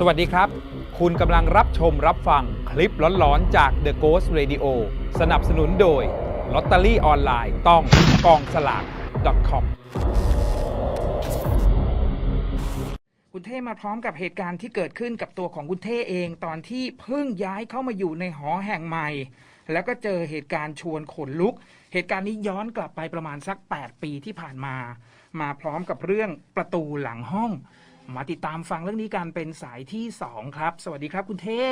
สวัสดีครับ คุณกำลังรับชมรับฟังคลิปหลอนๆ จาก The Ghost Radio สนับสนุนโดยลอตเตอรี่ออนไลน์ต้องกองสลาก .com คุณเท่มาพร้อมกับเหตุการณ์ที่เกิดขึ้นกับตัวของคุณเท่เองตอนที่เพิ่งย้ายเข้ามาอยู่ในหอแห่งใหม่ แล้วก็เจอเหตุการณ์ชวนขนลุก เหตุการณ์นี้ย้อนกลับไปประมาณสัก 8 ปีที่ผ่านมา มาพร้อมกับเรื่องประตูหลังห้อง มาติดตามฟังเรื่องนี้กันเป็นสายที่2ครับ สวัสดีครับคุณเท่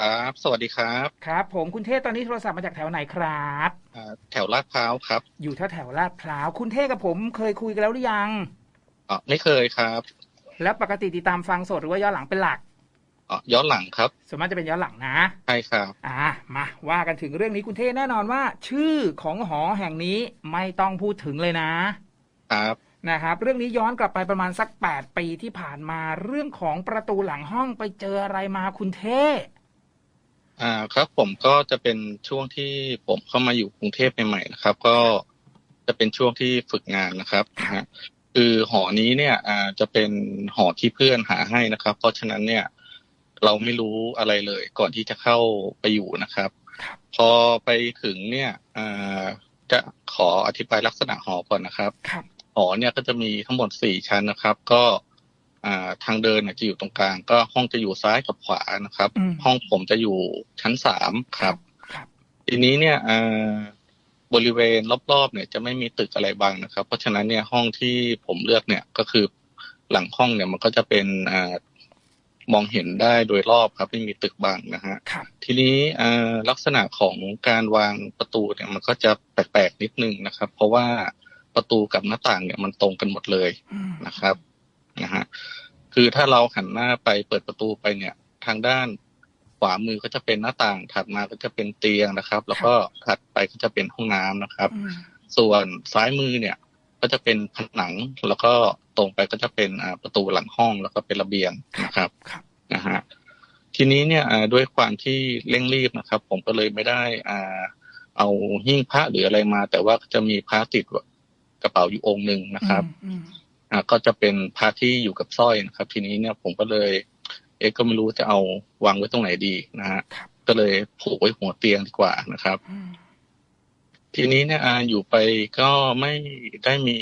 ครับ สวัสดีครับ ครับ ผมคุณเท่ตอนนี้โทรศัพท์มาจากแถวไหนครับอ่าแถวลาดพร้าวครับ อยู่แถวแถวๆลาดพร้าวคุณเท่กับผมเคยคุยกันแล้วหรือยังอ๋อไม่เคยครับ แล้วปกติติดตามฟังสดหรือว่าย้อนหลังเป็นหลักอ๋อย้อนหลังครับส่วนมากจะเป็นย้อนหลังนะใช่ครับ อ่ามาว่ากันถึงเรื่องนี้คุณเท่แน่นอนว่า ชื่อของหอแห่งนี้ไม่ต้องพูดถึงเลยนะครับ นะครับ เรื่องนี้ย้อนกลับไปประมาณสัก 8 ปีที่ผ่านมาเรื่องของประตูหลังห้องไปเจออะไรมาคุณเท่อ่าครับผมก็จะเป็นช่วงที่ผมเข้ามาอยู่กรุงเทพใหม่ๆนะครับ ก็จะเป็นช่วงที่ฝึกงานนะครับนะฮะคือหอนี้เนี่ยอ่าจะเป็นหอที่เพื่อนหาให้นะครับ เพราะฉะนั้นเนี่ย เราไม่รู้อะไรเลย ก่อนที่จะเข้าไปอยู่นะครับ พอไปถึงเนี่ยอ่าจะขออธิบายลักษณะหอก่อนนะครับครับห อเนี่ยก็จะมีทั้งหมดสี่ชั้นนะครับ ก็อ่าทางเดินเนี่ยจะอยู่ตรงกลาง ก็ห้องจะอยู่ซ้ายกับขวานะครับอืมห้องผมจะอยู่ชั้นสามครับครับทีนี้เนี่ยอ่าบริเวณรอบๆเนี่ยจะไม่มีตึกอะไรบังนะครับ เพราะฉะนั้นเนี่ยห้องที่ผมเลือกเนี่ยก็คือหลังห้องเนี่ยมันก็จะเป็นอ่ามองเห็นได้โดยรอบครับไม่มีตึกบังนะฮะครับทีนี้อ่าลักษณะของการวางประตูเนี่ยมันก็จะแปลกๆนิดนึงนะครับ เพราะว่า ประตูกับหน้าต่างเนี่ยมันตรงกันหมดเลยอืมนะครับนะฮะคือถ้าเราหันหน้าไปเปิดประตูไปเนี่ย ทางด้านขวามือก็จะเป็นหน้าต่าง ถัดมาก็จะเป็นเตียงนะครับ แล้วก็ถัดไปก็จะเป็นห้องน้ำนะครับอืมส่วนซ้ายมือเนี่ย ก็จะเป็นผนังแล้วก็ตรงไปก็จะเป็นอ่าประตูหลังห้องแล้วก็เป็นระเบียงนะครับครับนะฮะทีนี้เนี่ยอ่าด้วยความที่เร่งรีบนะครับ ผมก็เลยไม่ได้อ่าเอาหิ้งพระหรืออะไรมา แต่ว่าจะมีพระติด กระเป๋าอยู่องค์หนึ่งนะครับอืมอ่าก็จะเป็นพระที่อยู่กับสร้อยนะครับ ทีนี้เนี่ยผมก็เลย เอ๊ะก็ไม่รู้จะเอาวางไว้ตรงไหนดีนะฮะครับก็เลยผูกไว้หัวเตียงดีกว่านะครับอืมทีนี้เนี่ยอ่าอยู่ไปก็ไม่ได้มี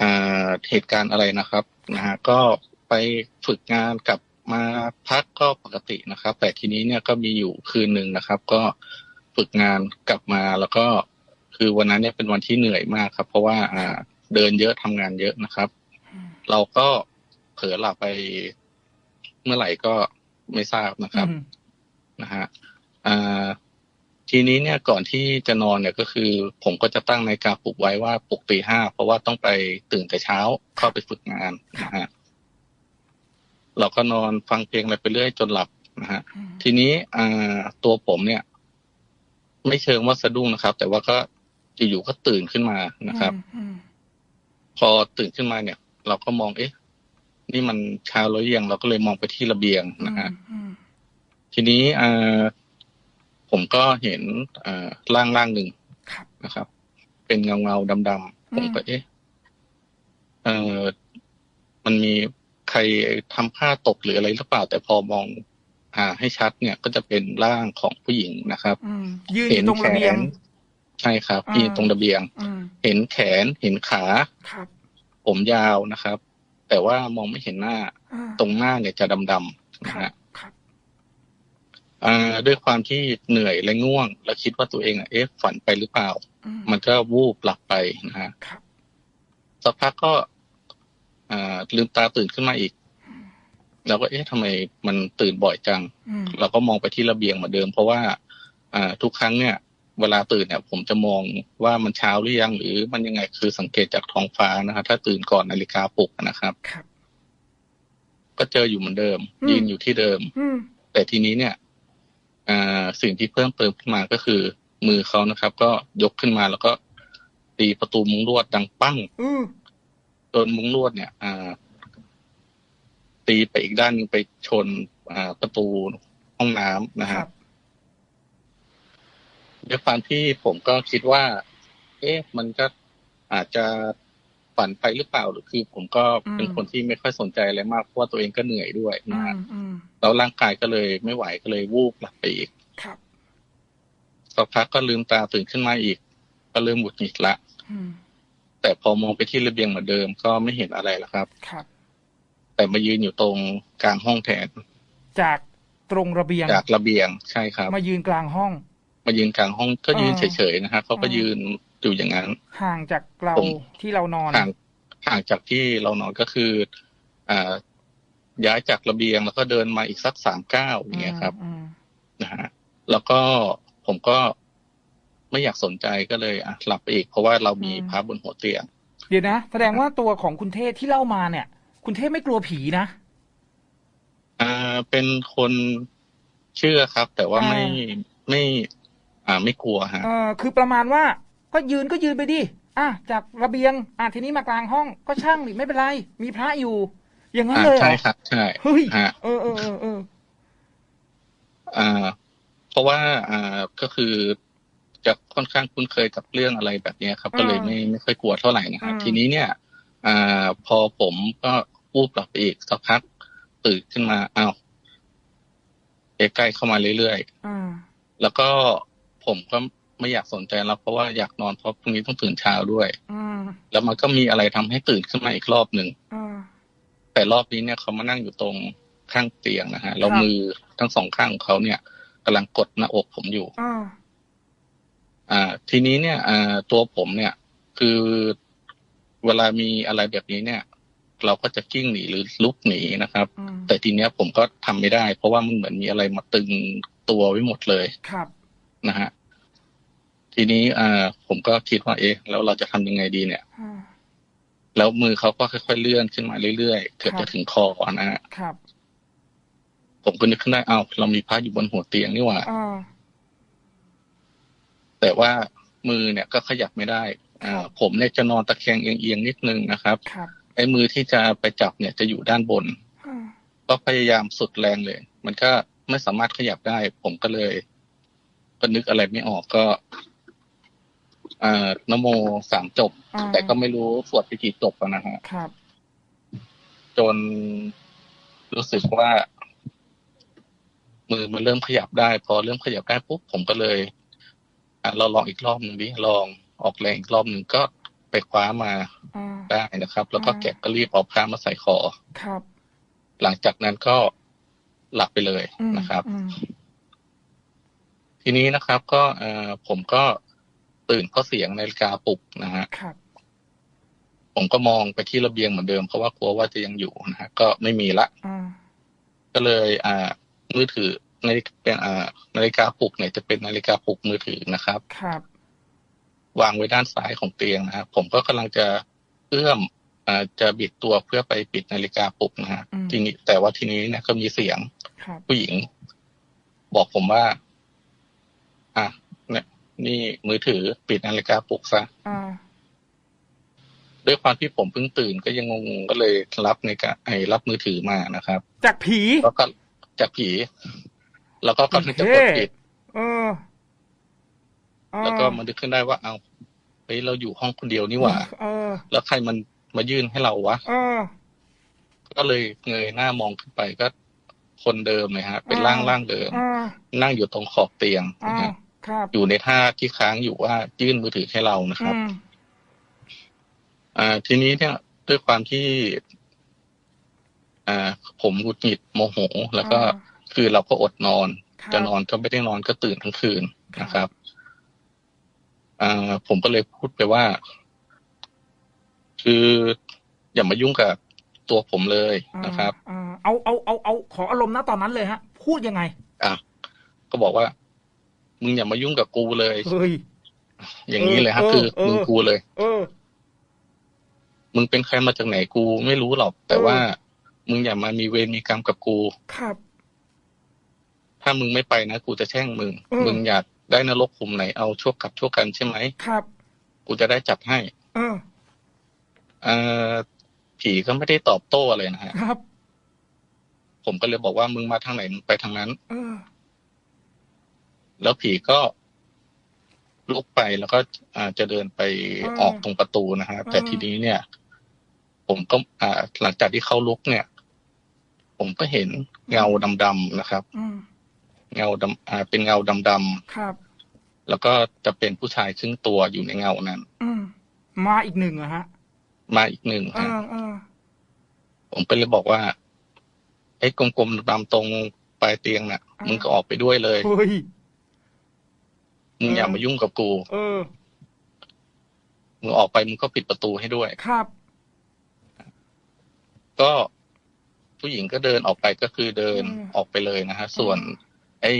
อ่าเหตุการณ์อะไรนะครับนะฮะก็ไปฝึกงานกลับมาพักก็ปกตินะครับ แต่ทีนี้เนี่ยก็มีอยู่คืนหนึ่งนะครับ ก็ฝึกงานกลับมาแล้วก็ คือวันนั้นเนี่ยเป็นวันที่เหนื่อยมากครับ เพราะว่าอ่าเดินเยอะทำงานเยอะนะครับอืมเราก็เผลอหลับไปเมื่อไหร่ก็ไม่ทราบนะครับอืมนะฮะอ่าทีนี้เนี่ยก่อนที่จะนอนเนี่ยก็คือ ผมก็จะตั้งในาฬิการปลุกไว้ว่าปลุกตีห้าเพราะว่าต้องไปตื่นแต่เช้าเข้าไปฝึกงานนะฮะเราก็นอนฟังเพลงอะไรไปเรื่อยจนหลับนะฮะอืมทีนี้อ่าตัวผมเนี่ย ไม่เชิงว่าสะดุ้งนะครับ แต่ว่าก็ อยู่ๆก็ตื่นขึ้นมานะครับอืมพอตื่นขึ้นมาเนี่ย เราก็มองเอ๊ะ นี่มันเช้าแล้วยังเราก็เลยมองไปที่ระเบียงนะฮะอืมทีนี้อ่าผมก็เห็นอ่าร่างร่างหนึ่งครับนะครับ เป็นเงาเงาดำดำๆผมก็ เอ๊ะเออมันมีใครทำผ้าตกหรืออะไรหรือเปล่า แต่พอมอง อ่า ให้ชัดเนี่ย ก็จะเป็นร่างของผู้หญิงนะครับอืมยืนอยู่ตรงระเบียง ใช่ครับอ่าที่ตรงระเบียงอืมเห็นแขนเห็นขาครับ ผมยาวนะครับ แต่ว่ามองไม่เห็นหน้าอ่าตรงหน้าเนี่ยจะดำๆนะครัฮะบครับอ่าด้วยความที่เหนื่อยและง่วง แล้วคิดว่าตัวเองอะเอ๊ะฝันไปหรือเปล่าอืมมันก็วูบหลับไปนะฮะครับสักพักก็อ่าลืมตาตื่นขึ้นมาอีกแล้วก็เอ๊ะทำไมมันตื่นบ่อยจังอืมเราก็มองไปที่ระเบียงเหมือนเดิม เพราะว่าอ่าทุกครั้งเนี่ย เวลาตื่นเนี่ย ผมจะมองว่ามันเช้าหรือยัง หรือมันยังไงคือสังเกตจากท้องฟ้านะฮะถ้าตื่นก่อนนาฬิกาปลุกนะครับครับก็เจออยู่เหมือนเดิมอืมยืนอยู่ที่เดิมอืมแต่ทีนี้เนี่ยอ่าสิ่งที่เพิ่มเติมขึ้นมาก็คือ มือเขานะครับ ก็ยกขึ้นมาแล้วก็ตีประตูมุ้งลวดดังปั้งอืมจนมุ้งลวดเนี่ย อ่า ตีไปอีกด้านหนึงไปชน อ่า ประตูห้องน้ำนะคฮะรับ ด้วยความที่ผมก็คิดว่า เอ๊ะมันก็อาจจะฝันไปหรือเปล่าหรือคือ ผมก็เป็นอืมคนที่ไม่ค่อยสนใจอะไรมากเพราะว่าตัวเองก็เหนื่อยด้วยอืนะฮะมอืมแล้วร่างกายก็เลยไม่ไหวก็เลยวูบหลับไปอีกครับสักพักก็ลืมตาตื่นขึ้นมาอีก ก็เริ่มหงุดหงิดละอืมแต่พอมองไปที่ระเบียงเหมือนเดิมก็ไม่เห็นอะไรแล้วครับ ครับ แต่มายืนอยู่ตรงกลางห้องแทน จากตรงระเบียง จากระเบียงใช่ครับ มายืนกลางห้อง มายืนกลางห้องก็ยืนอ่าเฉยๆนะฮะเขาก็อ่ายืยืนอยู่อย่างนั้น ห่างจากเราผมที่เรานอนห่างห่างจากที่เรานอนก็คือ อ่า ย้ายจากระเบียงแล้วก็เดินมาอีกสักสามก้าวอย่างเงี้ยครับอืมนะฮะแล้วก็ผมก็ไม่อยากสนใจก็เลยอะหลับไปอีกเพราะว่าเรามีพระบนหัวเตียง เดี๋ยวนะ แสดงว่าตัวของคุณเทพที่เล่ามาเนี่ย คุณเทพไม่กลัวผีนะอ่าเป็นคนเชื่อครับ แต่ว่าอ่าไม่ไม่ อ่า ไม่กลัวฮะเออคือประมาณว่า ก็ยืนก็ยืนไปดิอะจากระเบียง อะทีนี้มากลางห้องก็ช่างดิไม่เป็นไร มีพระอยู่ อย่างนั้นอ่าเลยเหรใช่อครับใช่เฮ้ยฮะ เออเออเออเอออ่าเพราะว่าอ่าก็คือจะค่อนข้างคุ้นเคยกับเรื่องอะไรแบบเนี้ยครับ ก็เลยไม่ไม่ค่อยกลัวเท่าไหร่นะครับทีนี้เนี่ย อ่า พอผมก็วูบหลับไปอีกสักพักตื่นขึ้นมาอ้าวใกล้ๆเข้ามาเรื่อยๆอ่าแล้วก็ ผมก็ไม่อยากสนใจแล้วเพราะว่าอยากนอนเพราะพรุ่งนี้ต้องตื่นเช้าด้วยอืมแล้วมันก็มีอะไรทำให้ตื่นขึ้นมาอีกรอบหนึ่งอ่าแต่รอบนี้เนี่ยเขามานั่งอยู่ตรงข้างเตียงนะฮะแล้วครับมือทั้งสองข้างของเขาเนี่ยกำลังกดหน้าอกผมอยู่อ่าอ่า ทีนี้เนี่ยอ่าตัวผมเนี่ย คือเวลามีอะไรแบบนี้เนี่ย เราก็จะกิ้งหนีหรือลุกหนีนะครับอืมแต่ทีเนี้ยผมก็ทำไม่ได้ เพราะว่ามันเหมือนมีอะไรมาตึงตัวไว้หมดเลยครับ นะฮะทีนี้อ่าผมก็คิดว่าเอ๊ะแล้วเราจะทำยังไงดีเนี่ยอ่าแล้วมือเขาก็ค่อยๆเลื่อนขึ้นมาเรื่อยๆเกือบครัจะบถึงคอนะฮะครับ ผมก็นึกขึ้นได้อ้าวเรามีพระอยู่บนหัวเตียงนี่หว่าอ่าแต่ว่ามือเนี่ยก็ขยับไม่ได้อ่าครับผมเนี่ยจะนอนตะแคงเอียงๆนิดนึงนะครับครับไอ้มือที่จะไปจับเนี่ยจะอยู่ด้านบนอ่าก็พยายามสุดแรงเลย มันก็ไม่สามารถขยับได้ ผมก็เลย ก็นึกอะไรไม่ออกก็อ่านโมสามจบอ่าแต่ก็ไม่รู้สวดไปกี่จบอะนะฮะครับ จนรู้สึกว่า มือมันเริ่มขยับได้ พอเริ่มขยับได้ปุ๊บผมก็เลยอะเราลองอีกรอบหนึ่งดิลองออกแรงอีกรอบหนึ่งก็ไปคว้ามาอ่าได้นะครับ แล้วก็อ่าแกะก็รีบเอาผ้ามาใส่คอครับ หลังจากนั้นก็หลับไปเลยอืมนะครับอืม ทีนี้นะครับก็เอ่อผมก็ตื่นเพราะเสียงนาฬิกาปลุกนะฮะครับผมก็มองไปที่ระเบียงเหมือนเดิมเพราะว่ากลัวว่าจะยังอยู่นะฮะก็ไม่มีละอ่าก็เลย อ่า มือถือนาฬิกาเป็นอ่านาฬิกาปลุกเนี่ยจะเป็นนาฬิกาปลุกมือถือนะครับครับ วางไว้ด้านซ้ายของเตียงนะครับผมก็กำลังจะเอื้อมอ่าจะบิดตัวเพื่อไปปิดนาฬิกาปลุกนะฮะอืมทีนี้แต่ว่าทีนี้เนี่ยก็มีเสียงครับผู้หญิง บอกผมว่าอะเนี่ยนี่มือถือปิดนาฬิกาปลุกซะอ่าด้วยความที่ผมเพิ่งตื่นก็ยังงงๆก็เลยรับในการไอ้รับมือถือมานะครับ จากผีแล้วก็จากผี แล้วก็กำลังจะกดปิดเออเออแล้วก็มันนึกขึ้นได้ว่าเอาเฮ้ยเราอยู่ห้องคนเดียวนี่หว่าเออแล้วใครมันมายื่นให้เราวะเออก็เลยเงยหน้ามองขึ้นไปก็คนเดิมเลยฮะ เป็นร่างอ่าร่างเดิมอ่านั่งอยู่ตรงขอบเตียงอ่านะฮะครับ อยู่ในท่าที่ค้างอยู่ว่ายื่นมือถือให้เรานะครับอืมอ่า ทีนี้เนี่ยด้วยความที่ อ่า ผมหงุดหงิดโมโห แล้วก็อ่าคือเราก็อดนอนครับจะนอนก็ไม่ได้นอนก็ตื่นทั้งคืนครับนะครับ อ่า ผมก็เลยพูดไปว่า คืออย่ามายุ่งกับตัวผมเลยนะครับอ่าเอาเอาเอาเอาขออารมณ์นะตอนนั้นเลยฮะ พูดยังไง อะก็บอกว่า มึงอย่ามายุ่งกับกูเลย เฮ้ย อย่างนี้เลยฮะเออคือเออมึงกูเลยเออมึงเป็นใครมาจากไหนกูไม่รู้หรอก แต่เออว่า มึงอย่ามามีเวรมีกรรมกับกู ครับ ถ้ามึงไม่ไปนะกูจะแช่งมึงเออมึงอยากได้นรกขุมไหนเอาชั่วกับชั่วกันใช่ไหมครับ กูจะได้จัดให้เออเอ่อผีก็ไม่ได้ตอบโต้อะไรนะฮะครับ ผมก็เลยบอกว่ามึงมาทางไหนมึงไปทางนั้น เออ แล้วผีก็ลุกไปแล้วก็อ่าจะเดินไปอ่าออกตรงประตูนะฮะแต่อ่าทีนี้เนี่ย ผมก็อ่าหลังจากที่เขาลุกเนี่ย ผมก็เห็นเงาดำๆนะครับอืมเงาดำอ่า เป็นเงาดำครับๆแล้วก็จะเป็นผู้ชายครึ่งตัวอยู่ในเงานั้นอืมมาอีกหนึ่งเหรอะฮะ มาอีกหนึ่งเอฮะอเออผมก็เลยบอกว่าไอ้กลมๆดำๆตรงปลายเตียงน่ะ มึงก็ออกไปด้วยเลยเฮ้ย มึงอย่ามายุ่งกับกู เออ มึงออกไปมึงก็ปิดประตูให้ด้วย ครับ ก็ผู้หญิงก็เดินออกไปก็คือเดินอืมออกไปเลยนะฮะ ส่วน ไอ้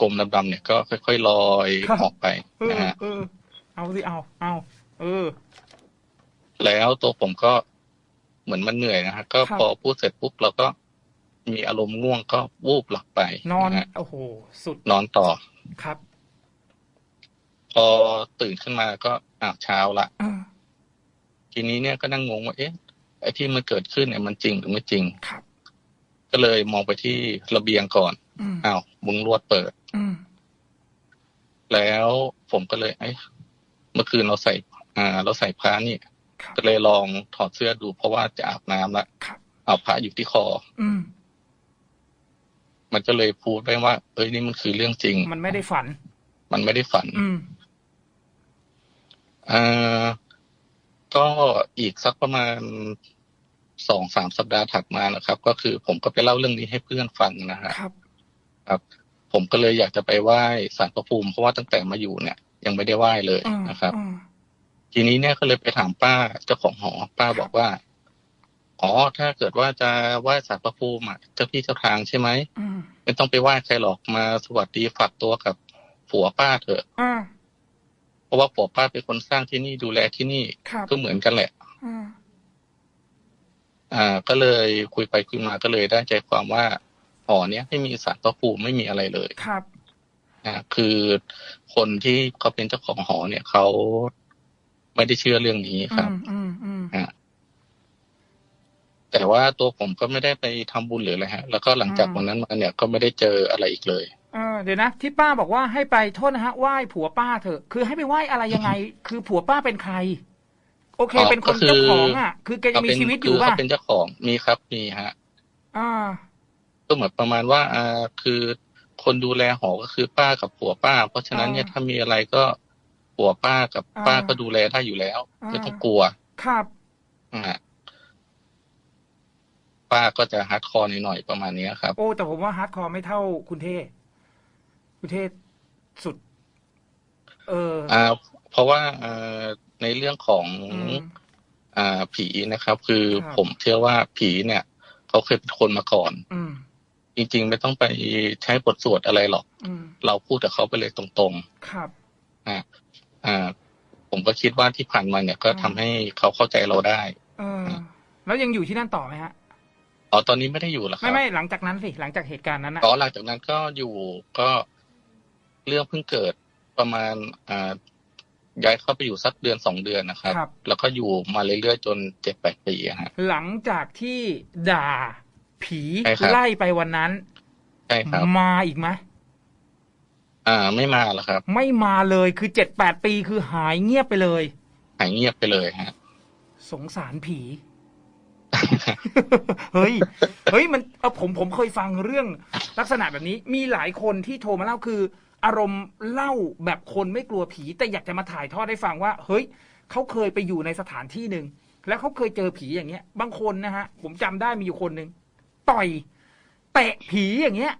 กลมๆดำๆเนี่ยก็ค่อยๆลอยครับออกไปเออนะฮะเออเอาสิเอา เอาเออ แล้วตัวผมก็เหมือนมันเหนื่อยนะฮะ ก็ครับพอพูดเสร็จปุ๊บเราก็มีอารมณ์ง่วงก็วูบหลับไปนอนะฮะโอ้โห สุดนอนต่อครับ พอตื่นขึ้นมาก็อาบเช้าละเออทีนี้เนี่ยก็นั่งงงว่าเอ๊ะไอ้ที่มันเกิดขึ้นเนี่ยมันจริงหรือไม่จริงครับก็เลยมองไปที่ระเบียงก่อนอืมอ้าวมุงลวดเปิดอืมแล้วผมก็เลยเอ้ยเมื่อคืนเราใส่ อ่า เราใส่พระนี่ครับก็เลยลองถอดเสื้อดูเพราะว่าจะอาบน้ำละครับเอาพระอยู่ที่คออืมมันก็เลยพูดไปว่า เอ้ยนี่มันคือเรื่องจริง มันไม่ได้ฝัน มันไม่ได้ฝัน อืม อ่าก็อีกสักประมาณสองสามสัปดาห์ถัดมานะครับ ก็คือผมก็ไปเล่าเรื่องนี้ให้เพื่อนฟังนะฮะครับครับ ผมก็เลยอยากจะไปไหว้สารพระภูมิเพราะว่าตั้งแต่มาอยู่เนี่ย ยังไม่ได้ไหว้เลยอืมนะครับอืมทีนี้เนี่ยก็เลยไปถามป้าเจ้าของหอ ป้าบอกว่าอ๋อถ้าเกิดว่าจะไหว้สารพระภูมิอะเจ้าพี่เจ้าทางใช่ไหมอืมไม่ต้องไปไหว้ใครหรอกมาสวัสดีฝากตัวกับผัวป้าเถอะอ่า เพราะว่าผัวป้าเป็นคนสร้างที่นี่ดูแลที่นี่ครับก็เหมือนกันแหละอ่าอ่า ก็เลยคุยไปคุยมาก็เลยได้ใจความว่าหอเนี้ยไม่มีสารพระภูมิไม่มีอะไรเลยครับนะคือคนที่เขาเป็นเจ้าของหอเนี่ยเขาไม่ได้เชื่อเรื่องนี้ครับอืมอืมอืมแต่ว่าตัวผมก็ไม่ได้ไปทำบุญหรืออะไรฮะ แล้วก็หลังจากอืมวันนั้นมาเนี่ยก็ไม่ได้เจออะไรอีกเลย เออเดี๋ยวนะที่ป้าบอกว่าให้ไปโทษนะฮะไหว้ผัวป้าเถอะ คือให้ไปไหว้อะไรยังไง คือผัวป้าเป็นใคร โอเคอ๋อเป็นคนก็คือเจ้าของอะ คือแกยังมีเขาเป็นชีวิตอคืยู่เขาป่ะเป็นเจ้าของมีครับมีฮะ อ่า ก็เหมือนประมาณว่าอ่าคือคนดูแลหอก็คือป้ากับผัวป้า เพราะฉะนั้นเนี่ยอ่าถ้ามีอะไรก็ผัวป้ากับอ่าป้าก็ดูแลได้อยู่แล้วอ่าไม่ต้องกลัว ครับอ่าป้าก็จะฮาร์ดคอร์หน่อยๆประมาณนี้ครับ โอ้แต่ผมว่าฮาร์ดคอร์ไม่เท่าคุณเท่ คุณเท่สุด เอออ่าเพราะว่าอ่าในเรื่องของอืม อ่าผีนะครับ คือครับ ผมเชื่อว่าผีเนี่ยเขาเคยเป็นคนมาก่อน อืม จริงๆ ไม่ต้องไปใช้บทสวดอะไรหรอก อืม เราพูดกับเขาไปเลยตรงครับ ๆอ่าอ่า ผมก็คิดว่าที่ผ่านมาเนี่ยก็อ่าทำให้เขาเข้าใจเราได้เออ แล้วยังอยู่ที่นั่นต่อไหมฮะ อ๋อตอนนี้ไม่ได้อยู่แล้วคไม่รับไม่หลังจากนั้นสิ หลังจากเหตุการณ์นั้นนะอ๋อหลังจากนั้นก็อยู่ก็ เรื่องเพิ่งเกิดประมาณอ่าย้ายเข้าไปอยู่สักเดือนสองเดือนนะครับครับแล้วก็อยู่มาเรื่อยๆจนเจ็ดแปดปีอะฮะหลังจากที่ด่าผีใช่ครับไล่ไปวันนั้นใช่ครับมาอีกไหมอ่า ไม่มาแล้วครับ ไม่มาเลยคือเจ็ดแปดปีคือหายเงียบไปเลย หายเงียบไปเลยฮะ สงสารผี เฮ้ย เฮ้ยมันเออผมผมเคยฟังเรื่องลักษณะแบบนี้ มีหลายคนที่โทรมาเล่าคือ อารมณ์เล่าแบบคนไม่กลัวผี แต่อยากจะมาถ่ายทอดให้ฟังว่า เฮ้ยเขาเคยไปอยู่ในสถานที่หนึ่งแล้วเขาเคยเจอผีอย่างเงี้ย บางคนนะฮะ ผมจำได้มีอยู่คนหนึ่งต่อยเตะผีอย่างเงี้ย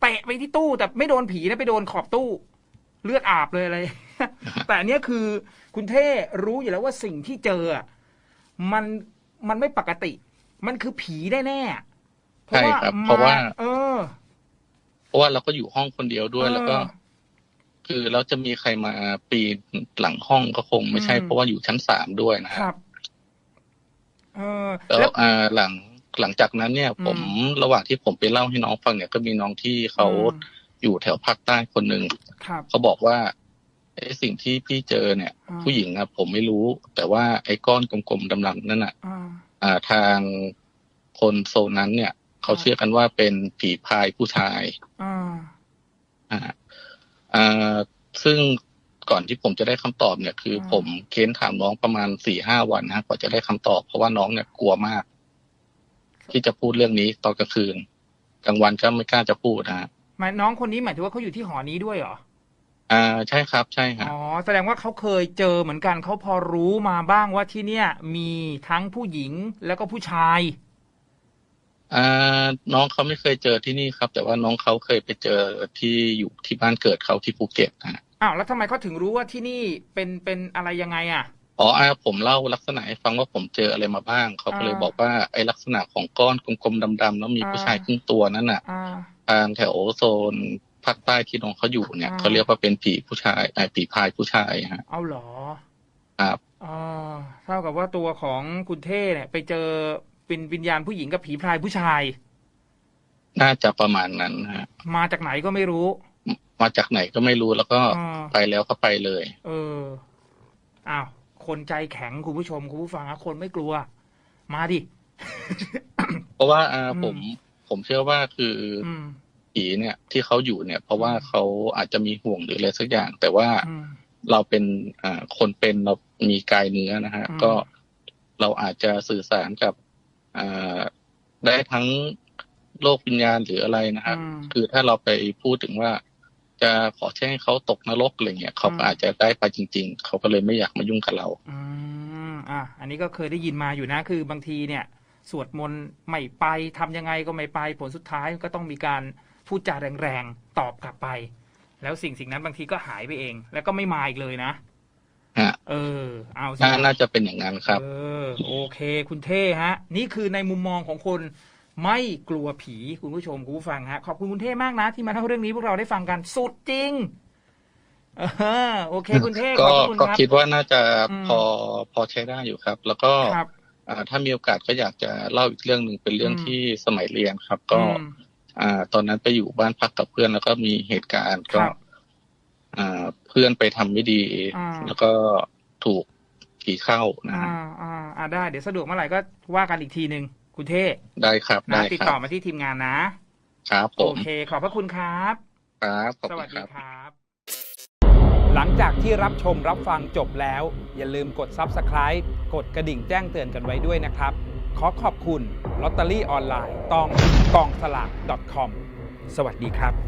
เตะไปที่ตู้แต่ไม่โดนผีนะไปโดนขอบตู้ เลือดอาบเลยอะไรแต่อันเนี้ยคือคุณเท่รู้อยู่แล้วว่าสิ่งที่เจออะมันมันไม่ปกติ มันคือผีแน่ๆเพราะว่าใช่ครับเพราะว่า เออ เพราะว่าเราก็อยู่ห้องคนเดียวด้วยเออแล้วก็ คือเราจะมีใครมาปีนหลังห้องก็คงไม่ใช่อืมเพราะว่าอยู่ชั้นสามด้วยนะคครัรับบเออแล้แล้ววอ่าหลังหลังจากนั้นเนี่ยอืมผมระหว่างที่ผมไปเล่าให้น้องฟังเนี่ยก็มีน้องที่เขาอืมอยู่แถวภาคใต้คนหนึ่งครับเขาบอกว่าไอ้สิ่งที่พี่เจอเนี่ยอ่าผู้หญิงอะผมไม่รู้ แต่ว่าไอ้ก้อนกลมๆดำๆนั่นน่ะอ่าอ่าทางคนโซนนั้นเนี่ย เขาอ่าเชื่อกันว่าเป็นผีพายผู้ชายอ่าอ่าอ่าซึ่งก่อนที่ผมจะได้คำตอบเนี่ย คืออมผมเค้นถามน้องประมาณสี่ห้าวันนะกว่าจะได้คำตอบ เพราะว่าน้องเนี่ยกลัวมาก ที่จะพูดเรื่องนี้ตอนกลางคืนกลางวันก็ไม่กล้าจะพูดนะฮะหมายน้องคนนี้หมายถึงว่าเขาอยู่ที่หอนี้ด้วยเหรออ่าใช่ครับ ใช่ฮะอ๋อแสดงว่าเขาเคยเจอเหมือนกันเขาพอรู้มาบ้างว่าที่เนี่ย มีทั้งผู้หญิงแล้วก็ผู้ชาย อ่าน้องเขาไม่เคยเจอที่นี่ครับ แต่ว่าน้องเขาเคยไปเจอที่อยู่ที่บ้านเกิดเขาที่ภูเก็ตนะฮะอ้าวแล้วทำไมเขาถึงรู้ว่าที่นี่เป็นเป็นอะไรยังไงอะ อ๋ออ่าผมเล่าลักษณะให้ฟังว่าผมเจออะไรมาบ้าง เขาก็เลยอ่าบอกว่าไอ้ลักษณะของก้อนกลมๆดำๆแล้วมีอ่าผู้ชายครึ่งตัวนั่นน่ะอ่าทางแถวโซนภาคใต้ที่น้องเขาอยู่เนี่ยอ่าเขาเรียกว่าเป็นผีผู้ชายไอ้ผีพายผู้ชายฮะเอาเหรอครับอ๋อเท่ากับว่าตัวของคุณเท่เนี่ย ไปเจอ เป็นวิญญาณผู้หญิงกับผีพรายผู้ชาย น่าจะประมาณนั้นฮะ มาจากไหนก็ไม่รู้ มาจากไหนก็ไม่รู้แล้วก็อ่าไปแล้วก็ไปเลย เอออ้าวคนใจแข็งคุณผู้ชมคุณผู้ฟังอะคนไม่กลัว มาดิ เพราะว่าอ่าอืมผมผมเชื่อว่าคือออืมผีเนี่ย ที่เขาอยู่เนี่ย เพราะว่าเขาอาจจะมีห่วงหรืออะไรสักอย่าง แต่ว่าอืมเราเป็นอ่าคนเป็นเรามีกายเนื้อนะฮะอืมก็เราอาจจะสื่อสารกับอ่า ได้ทั้งโลกวิญญาณหรืออะไรนะครับอืมคือถ้าเราไปพูดถึงว่า จะขอแช่งให้เขาตกนรกอะไรเงี้ยเขาก็อืมอาจจะได้ไปจริง ๆ เขาก็เลยไม่อยากมายุ่งกับเราอืมอะอันนี้ก็เคยได้ยินมาอยู่นะ คือบางทีเนี่ย สวดมนต์ไม่ไปทำยังไงก็ไม่ไปผลสุดท้ายก็ต้องมีการพูดจาแรงๆตอบกลับไป แล้วสิ่งสิ่งนั้นบางทีก็หายไปเอง แล้วก็ไม่มาอีกเลยนะ ฮะ เออ เอาสิน่าน่าจะเป็นอย่างนั้นครับ เออ โอเค คุณเท่ฮะ นี่คือในมุมมองของคนไม่กลัวผีคุณผู้ชมคุณผู้ฟังฮะ ขอบคุณคุณเท่มากนะ ที่มาเล่าเรื่องนี้พวกเราได้ฟังกันสุดจริงเออโอเคคุณเท่ขก็อบคุณก็ครับคิดว่าน่าจะอืมพอพอใช้ได้อยู่ครับ แล้วก็ครับอ่าถ้ามีโอกาสก็อยากจะเล่าอีกเรื่องหนึ่งเป็นเรื่องอืมที่สมัยเรียนครับ ก็อืมอ่า ตอนนั้นไปอยู่บ้านพักกับเพื่อนแล้วก็มีเหตุการณ์คก็รับ อ่า เพื่อนไปทำไม่ดีอ่าแล้วก็ถูกผีเข้านะอ่าฮะอ่าอ่าได้ เดี๋ยวสะดวกเมื่อไหร่ก็ว่ากันอีกทีหนึ่งคุณเท่ได้ครับนะได้ติดคต่รัอบมาที่ทีมงานนะ ครับผโอมเค ขอบพระคุณครับ ครับขอบสคุวัสณคดีรับครับ หลังจากที่รับชมรับฟังจบแล้ว อย่าลืมกด Subscribe กดกระดิ่งแจ้งเตือนกันไว้ด้วยนะครับ ขอขอบคุณลอตเตอรี่ออนไลน์ตองกองสลาก .com สวัสดีครับ